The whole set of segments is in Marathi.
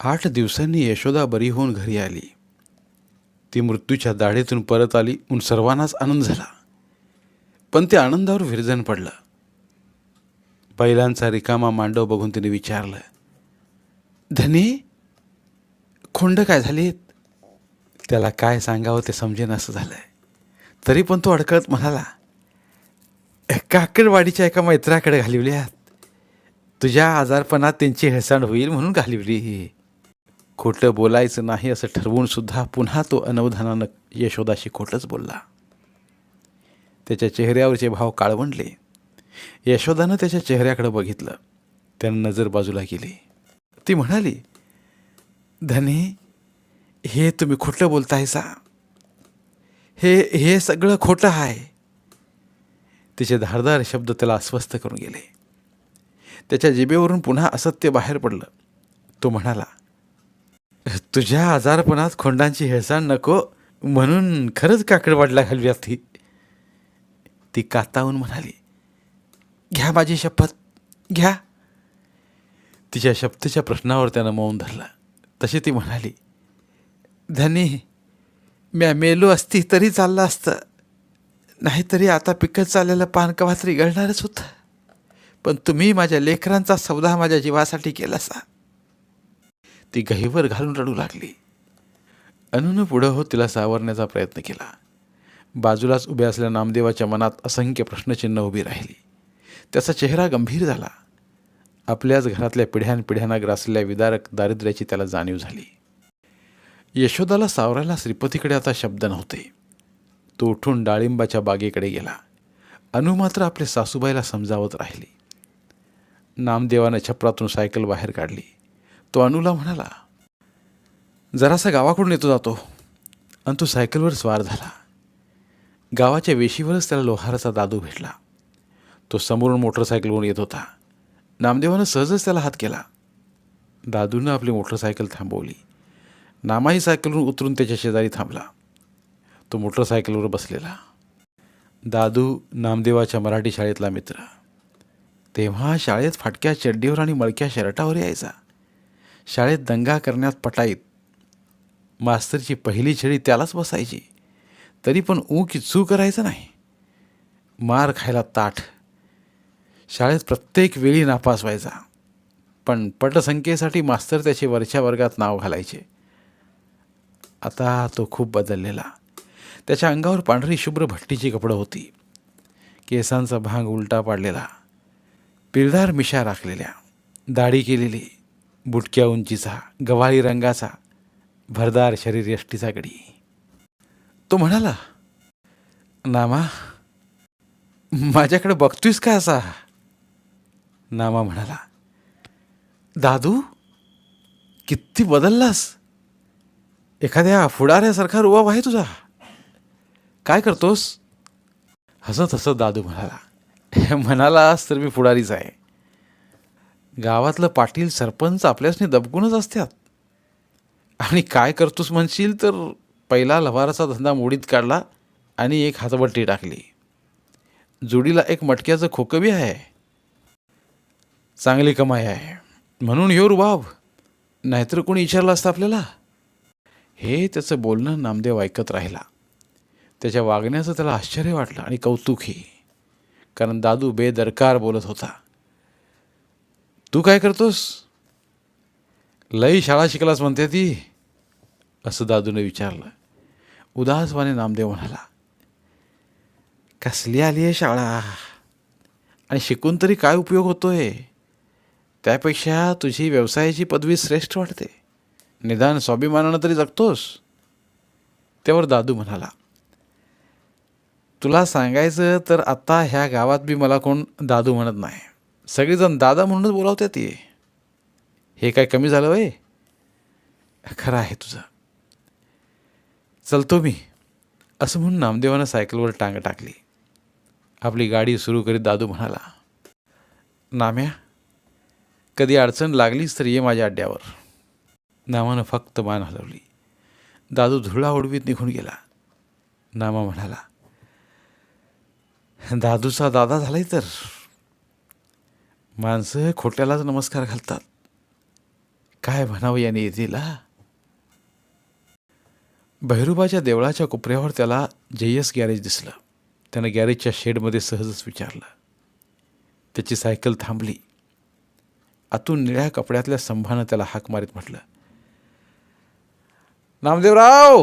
आठ दिवसांनी यशोदा बरी होऊन घरी आली. ती मृत्यूच्या दाढेतून परत आली म्हणून सर्वांनाच आनंद झाला. पण त्या आनंदावर विरजन पडलं. बैलांचा रिकामा मांडव बघून तिने विचारलं धनी खोंड काय झालीत? त्याला काय सांगावं ते समजेन असं झालंय. तरी पण तो अडकळत म्हणाला काकडवाडीच्या एका मैत्राकडे घालिवल्यात तुझ्या आजारपणात त्यांची हेळसांड होईल म्हणून घालिवली खोटं बोलायचं नाही असं ठरवून सुद्धा पुन्हा तो अनवधानानं यशोदाशी खोटंच बोलला. त्याच्या चेहऱ्यावरचे भाव काळवंडले. यशोदानं त्याच्या चेहऱ्याकडे बघितलं. त्यानं नजर बाजूला गेली ती म्हणाली धने हे तुम्ही खोटं बोलताय सा हे हे सगळं खोटं आहे तिचे धारदार शब्द त्याला अस्वस्थ करून गेले. त्याच्या जिभेवरून पुन्हा असत्य बाहेर पडलं. तो म्हणाला तुझ्या आजारपणात खोंडांची हेळसाण नको. म्हणून खरंच काकडवाडला घालवी असती ती कातावून म्हणाली घ्या माझी शपथ घ्या. तिच्या शब्दच्या प्रश्नावर त्यानं मौन धरला. तशी ती म्हणाली धनी म्या मेलो असती तरी चाललं असतं. नाहीतरी आता पिकत चाललेलं पान कवा तरी गळणारच होतं. पण तुम्ही माझ्या लेकरांचा सौदा माझ्या जीवासाठी केला असा ती गहीवर घालून रडू लागली. अनुनं पुढं होत तिला सावरण्याचा प्रयत्न केला. बाजूलाच उभ्या असलेल्या नामदेवाच्या मनात असंख्य प्रश्नचिन्ह उभी राहिली. त्याचा चेहरा गंभीर झाला. आपल्याच घरातल्या पिढ्यानपिढ्यांना ग्रासलेल्या विदारक दारिद्र्याची त्याला जाणीव झाली. यशोदाला सावरायला श्रीपतीकडे आता शब्द नव्हते. तो उठून डाळिंबाच्या बागेकडे गेला. अनु मात्र आपल्या सासूबाईला समजावत राहिली. नामदेवानं छपरातून सायकल बाहेर काढली. तो अनुला म्हणाला जरासा गावाकडून येतो जातो. आणि तो सायकलवर स्वार झाला. गावाच्या वेशीवरच त्याला लोहाराचा दादू भेटला. तो समोरून मोटरसायकलवरून येत होता. नामदेवानं सहजच त्याला हात केला. दादूनं आपली मोटरसायकल थांबवली. नामाही सायकलवरून उतरून त्याच्या शेजारी थांबला. तो मोटरसायकलवर बसलेला. दादू नामदेवाच्या मराठी शाळेतला मित्र. तेव्हा शाळेत फाटक्या चड्डीवर आणि मळक्या शर्टावर यायचा. शाळेत दंगा करण्यात पटाईत. मास्तरची पहिली छडी त्यालाच बसायची. तरी पण ऊ की चू करायचं नाही. मार खायला ताठ. शाळेत प्रत्येक वेळी नापास व्हायचा. पण पटसंख्येसाठी मास्तर त्याचे वरच्या वर्गात नाव घालायचे. आता तो खूप बदललेला. त्याच्या अंगावर पांढरी शुभ्र भट्टीची कपडं होती. केसांचा भांग उलटा पाडलेला. पिळदार मिशा राखलेल्या. दाढी केलेली. बुटक्या उंचीचा गव्हाळी रंगाचा भरदार शरीर यष्टीचा गडी. तो म्हणाला नामा माझ्याकडे बघतोयस का असा? नामा म्हणाला दादू किती बदललास. एखाद्या फुडाऱ्यासारखा रुबाब आहे तुझा. काय करतोस? हसत हसत दादू म्हणाला म्हणालास तर मी फुडारीच आहे. गावातलं पाटील सरपंच आपल्यासनी दबकूनच असतात आणि काय करतोस म्हणशील तर पहिला लवाराचा धंदा मोडीत काढला आणि एक हातबट्टी टाकली. जोडीला एक मटक्याचं खोकं बी आहे. चांगली कमाई आहे. म्हणून ह्यो रुबाब. नाहीतर कोणी विचारलं असतं आपल्याला? हे त्याचं बोलणं नामदेव ऐकत राहिला. त्याच्या वागण्याचं त्याला आश्चर्य वाटलं आणि कौतुकही कारण दादू बेदरकार बोलत होता. तू काय करतोस? लई शाळा शिकलास म्हणते ती. असं दादूने विचारलं. उदासवाने नामदेव म्हणाला कसली आली आहे शाळा? आणि शिकून तरी काय उपयोग होतोय? त्यापेक्षा तुझी व्यवसायाची पदवी श्रेष्ठ वाटते. निदान स्वाभिमानानं तरी जगतोस. त्यावर दादू म्हणाला तुला सांगायचं तर आत्ता ह्या गावात बी मला कोण दादू म्हणत नाही. सगळेजण दादा म्हणूनच बोलावतात ते. हे काय कमी झालं वय? खरं आहे तुझं. चलतो मी. असं म्हणून नामदेवानं सायकलवर टांग टाकली. आपली गाडी सुरू करीत दादू म्हणाला नाम्या कधी अडचण लागलीच तर ये माझ्या अड्ड्यावर. नामानं फक्त मान हलवली. दादू धुळा उडवीत निघून गेला. नामा म्हणाला दादूचा दादा झालाय तर माणसं खोट्यालाच नमस्कार घालतात. काय म्हणावं याने येतील हा भैरूबाच्या देवळाच्या कोपऱ्यावर त्याला जेयस गॅरेज दिसलं. त्यानं गॅरेजच्या शेडमध्ये सहजच विचारलं. त्याची सायकल थांबली. आतून निळ्या कपड्यातल्या संभानं त्याला हाक मारीत म्हटलं नामदेवराव!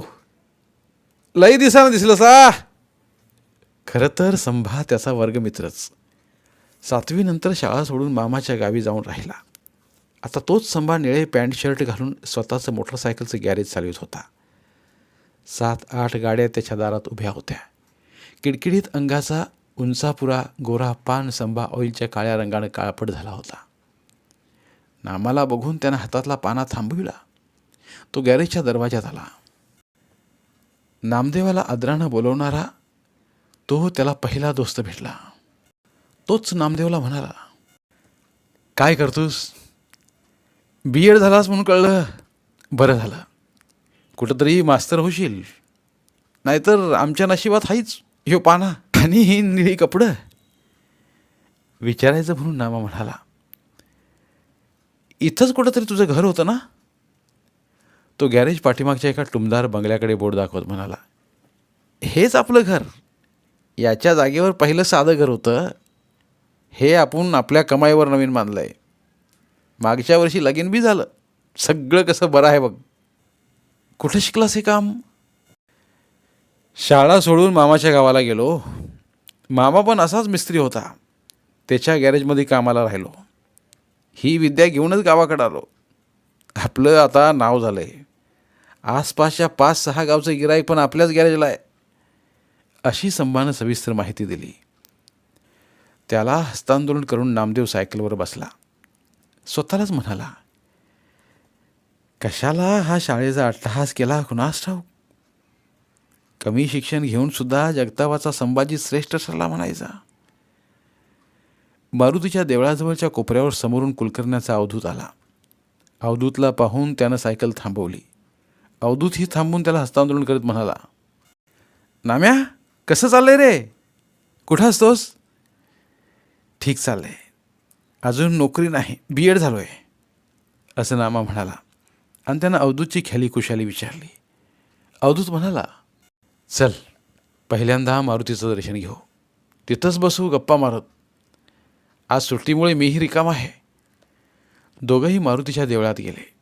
लई दिसानं दिसलं सा खरं तर संभा त्याचा वर्गमित्रच. सातवीनंतर शाळा सोडून मामाच्या गावी जाऊन राहिला. आता तोच संभा निळे पॅन्ट शर्ट घालून स्वतःचं मोटरसायकलचं गॅरेज चालवित होता. सात आठ गाड्या त्याच्या दारात उभ्या होत्या. किडकिडीत अंगाचा उंचापुरा गोरा पान संभा ऑइलच्या काळ्या रंगानं काळपट झाला होता. नामाला बघून त्यानं हातातला पाना थांबविला. तो गॅरेजच्या दरवाजात आला. नामदेवाला आदरानं बोलवणारा तो त्याला पहिला दोस्त भेटला. तोच नामदेवला म्हणाला काय करतोस? बी एड झालास म्हणून कळलं. बरं झालं. कुठंतरी मास्तर होशील. नाहीतर आमच्या नशिबात हाईच ह्यो पाना आणि ही निळी कपडं. विचारायचं म्हणून नामा म्हणाला इथंच कुठंतरी तुझं घर होतं ना? तो गॅरेज पाठीमागच्या एका टुमदार बंगल्याकडे बोर्ड दाखवत म्हणाला हेच आपलं घर. याच्या जागेवर पहिलं साधं घर होतं. हे आपण आपल्या कमाईवर नवीन बांधलं आहे मागच्या वर्षी लगीन बी झालं. सगळं कसं बरं आहे बघ. कुठं शिकलास हे काम? शाळा सोडून मामाच्या गावाला गेलो. मामा पण असाच मिस्त्री होता. त्याच्या गॅरेजमध्ये कामाला राहिलो. ही विद्या घेऊनच गावाकडं आलो. आपलं आता नाव झालं आहे आसपासच्या पाच सहा गावचं गिराईक पण आपल्याच गॅरेजला आहे. अशी संभानं सविस्तर माहिती दिली. त्याला हस्तांदोलन करून नामदेव सायकलवर बसला. स्वतःलाच म्हणाला कशाला हा शाळेचा अट्टहास केला कुणास ठाऊक कमी शिक्षण घेऊन सुद्धा जगतावाचा संभाजी श्रेष्ठ ठरला म्हणायचा. मारुतीच्या देवळाजवळच्या कोपऱ्यावर समोरून कुलकर्ण्याचा अवधूत आला. अवधूतला पाहून त्यानं सायकल थांबवली. अवधूत ही थांबून त्याला हस्तांदोलन करत म्हणाला नाम्या कसं चाललंय रे? कुठं असतोस? ठीक चाललं आहे अजून नोकरी नाही बी एड झालो आहे असं नामा म्हणाला. आणि त्यानं अवधूतची ख्याली कुशाली विचारली. अवधूत म्हणाला चल पहिल्यांदा मारुतीचं दर्शन घेऊ. तिथंच बसू गप्पा मारत. आज सुट्टीमुळे मीही रिकाम आहे. दोघंही मारुतीच्या देवळात गेले.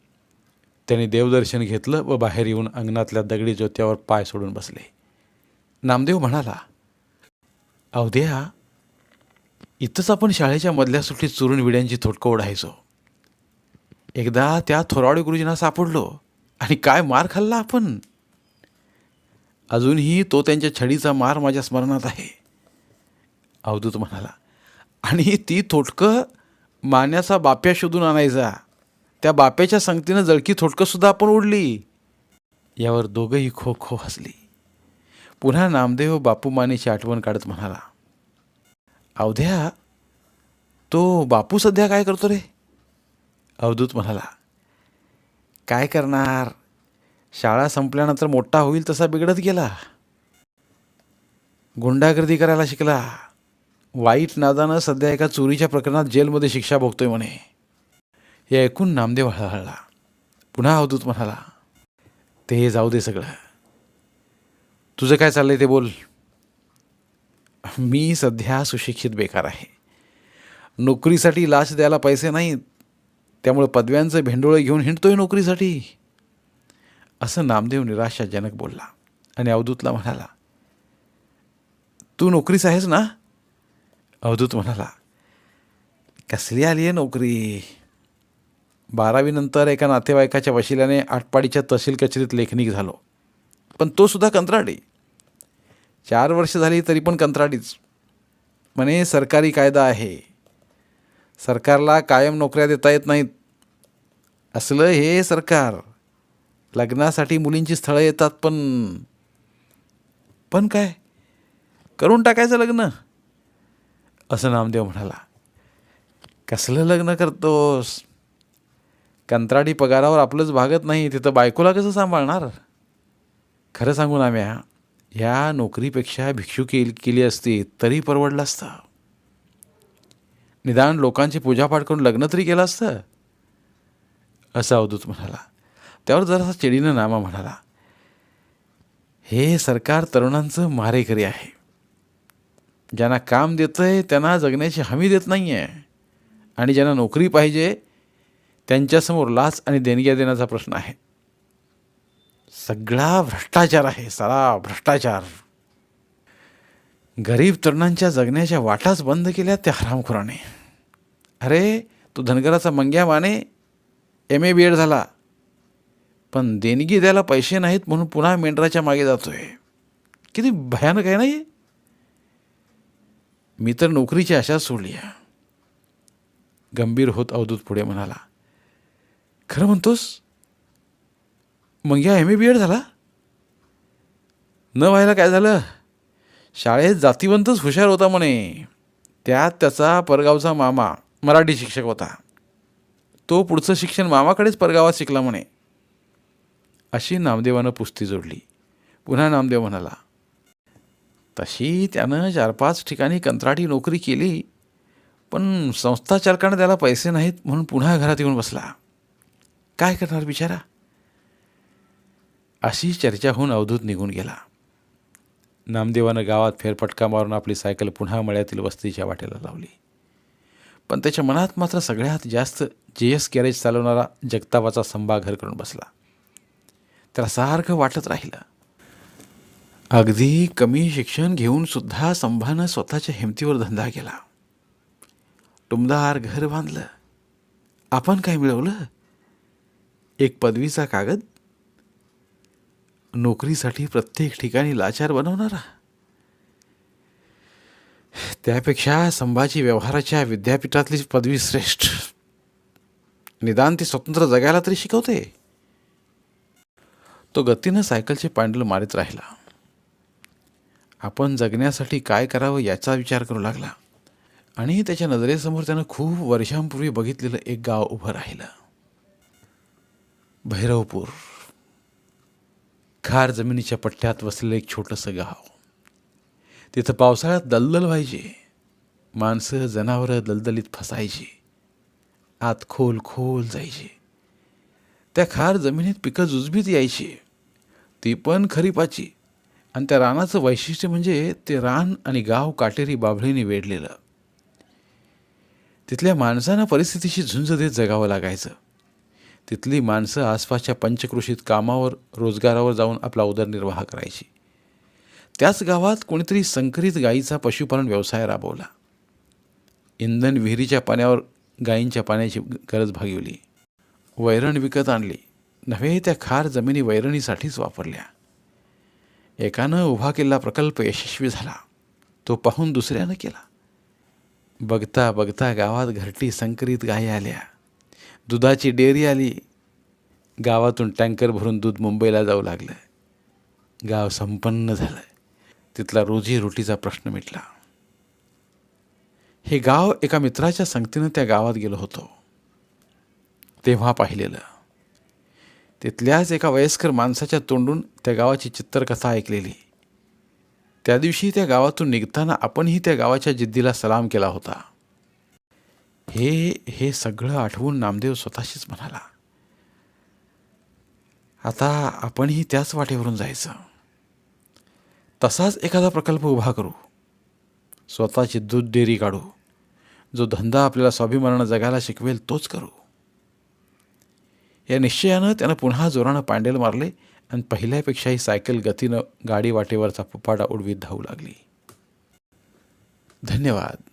त्यांनी देवदर्शन घेतलं व बाहेर येऊन अंगणातल्या दगडी ज्योत्यावर पाय सोडून बसले. नामदेव म्हणाला अवध्या इथंच आपण शाळेच्या मधल्या सुट्टीत चुरून विड्यांची थोटकं ओढायचो. एकदा त्या थोराडे गुरुजींना सापडलो आणि काय मार खाल्ला आपण? अजूनही तो त्यांच्या छडीचा मार माझ्या स्मरणात आहे. अवधूत म्हणाला आणि ती थोटकं मान्याचा बाप्या शोधून आणायचा. त्या बाप्याच्या संगतीनं जळकी थोटकंसुद्धा आपण उडली यावर दोघंही खो खो हसली. पुन्हा नामदेव बापू मानेची आठवण काढत म्हणाला अवध्या तो बापू सध्या काय करतो रे? अवधूत म्हणाला काय करणार? शाळा संपल्यानंतर मोठा होईल तसा बिघडत गेला. गुंडागर्दी करायला शिकला. वाईट नादानं सध्या एका चोरीच्या प्रकरणात जेलमध्ये शिक्षा भोगतोय म्हणे. हे ऐकून नामदेव हळहळला. पुन्हा अवधूत म्हणाला ते जाऊ दे सगळं. तुझं काय चाललंय ते बोल. मी सध्या सुशिक्षित बेकार आहे. नोकरीसाठी लाच द्यायला पैसे नाहीत. त्यामुळे पदव्यांचं भेंडोळं घेऊन हिंडतोय नोकरीसाठी. असं नामदेव निराशाजनक बोलला आणि अवधूतला म्हणाला तू नोकरीस आहेस ना? अवधूत म्हणाला कसली आली आहे नोकरी? बारावीनंतर एका नातेवाईकाच्या वशिल्याने आटपाडीच्या तहसील कचेरीत लेखनिक झालो. पण तो सुद्धा कंत्राटी. चार वर्ष झाली तरी पण कंत्राटीच. म्हणे सरकारी कायदा आहे. सरकारला कायम नोकऱ्या देता येत नाहीत. असलं हे सरकार. लग्नासाठी मुलींची स्थळं येतात पण पण काय? करून टाकायचं लग्न. असं नामदेव म्हणाला. कसलं लग्न करतोस? कंत्राटी पगारावर आपलंच भागत नाही. तिथं बायकोला कसं सांभाळणार? खरं सांगू ना म्या. ह्या नोकरीपेक्षा भिक्षू केली केली असती तरी परवडलं असतं. निदान लोकांची पूजापाठ करून लग्न तरी केलं असतं. असं अवधूत म्हणाला. त्यावर जरासा चिडीनं नामा म्हणाला. हे सरकार तरुणांचं मारेकरी आहे. ज्यांना काम देतं आहे त्यांना जगण्याची हमी देत नाही आहे आणि ज्यांना नोकरी पाहिजे त्यांच्यासमोर लाच आणि देणग्या देण्याचा प्रश्न आहे. सगळा भ्रष्टाचार आहे सारा भ्रष्टाचार. गरीब तरुणांच्या जगण्याच्या वाटाच बंद केल्या त्या हरामखोराने. अरे तू धनगराचा Mangya Mane M A B Ed झाला. पण देणगी द्यायला पैसे नाहीत म्हणून पुन्हा मेंढराच्या मागे जातोय. किती भयानक आहे ना मी तर नोकरीची आशा सोडली गंभीर होत अवधूत पुढे म्हणाला. खरं म्हणतोस? मग या एम ए बी एड झाला? न व्हायला काय झालं? शाळेत जातीवंतच हुशार होता म्हणे. त्यात त्याचा परगावचा मामा मराठी शिक्षक होता. तो पुढचं शिक्षण मामाकडेच परगावात शिकला म्हणे. अशी नामदेवानं पुस्ती जोडली. पुन्हा नामदेव म्हणाला तशी त्यानं चार पाच ठिकाणी कंत्राटी नोकरी केली पण संस्था चालकानं त्याला पैसे नाहीत म्हणून पुन्हा घरात येऊन बसला. काय करणार बिचारा? अशी चर्चा होऊन अवधूत निघून गेला. नामदेवानं गावात फेरफटका मारून आपली सायकल पुन्हा मळ्यातील वस्तीच्या वाटेला लावली. पण त्याच्या मनात मात्र सगळ्यात जास्त जे एस गॅरेज चालवणारा जगतावाचा संभा घर करून बसला. त्याला सारखं वाटत राहिलं. अगदी कमी शिक्षण घेऊन सुद्धा संभानं स्वतःच्या हिमतीवर धंदा केला. टुमदार घर बांधलं. आपण काय मिळवलं? एक पदवीचा कागद? नोकरीसाठी प्रत्येक ठिकाणी लाचार बनवणारा? त्यापेक्षा संभाजी व्यवहाराच्या विद्यापीठातली पदवी श्रेष्ठ. निदान ती स्वतंत्र जगायला तरी शिकवते. तो गतीनं सायकलचे पांडल मारित राहिला. आपण जगण्यासाठी काय करावं याचा विचार करू लागला. आणि त्याच्या नजरेसमोर त्यानं खूप वर्षांपूर्वी बघितलेलं एक गाव उभं राहिलं. भैरवपूर. खार जमिनीच्या पट्ट्यात वसलेलं एक छोटंसं गाव. तिथं पावसाळ्यात दलदल व्हायचे. माणसं जनावरं दलदलीत फसायची. आत खोल खोल जायची. त्या खार जमिनीत पिकं जुजबीत यायची. ती पण खरीपाची. आणि त्या रानाचं वैशिष्ट्य म्हणजे ते रान आणि गाव काटेरी बाभळीने वेढलेलं. तिथल्या माणसांना परिस्थितीशी झुंज देत जगावं लागायचं. तिथली माणसं आसपासच्या पंचकृषीत कामावर रोजगारावर जाऊन आपला उदरनिर्वाह करायची. त्याच गावात कोणीतरी संकरित गायीचा पशुपालन व्यवसाय राबवला. इंधन विहिरीच्या पाण्यावर गायींच्या पाण्याची गरज भागवली. वैरण विकत आणली. नव्हे त्या खार जमिनी वैरणीसाठीच वापरल्या. एकानं उभा केलेला प्रकल्प यशस्वी झाला. तो पाहून दुसऱ्यानं केला. बघता बघता गावात घरटी संकरित गायी आल्या. दुधाची डेअरी आली. गावातून टँकर भरून दूध मुंबईला जाऊ लागलं गाव संपन्न झालं तिथला रोजीरोटीचा प्रश्न मिटला. हे गाव एका मित्राच्या संगतीनं त्या गावात गेलो होतो. तेव्हा पाहिलेलं. तिथल्याच एका वयस्कर माणसाच्या तोंडून त्या गावाची चित्तरकथा ऐकलेली. त्या दिवशी त्या गावातून निघताना आपणही त्या गावाच्या जिद्दीला सलाम केला होता. हे हे सगळं आठवून नामदेव स्वतःशीच म्हणाला आता आपणही त्याच वाटेवरून जायचं. तसाच एखादा प्रकल्प उभा करू. स्वतःची दूध डेअरी काढू. जो धंदा आपल्याला स्वाभिमानानं जगायला शिकवेल तोच करू. या निश्चयानं त्यानं पुन्हा जोरानं पांडेल मारले आणि पहिल्यापेक्षाही सायकल गतीनं गाडी वाटेवरचा पुपाडा उडवीत धावू लागली. धन्यवाद.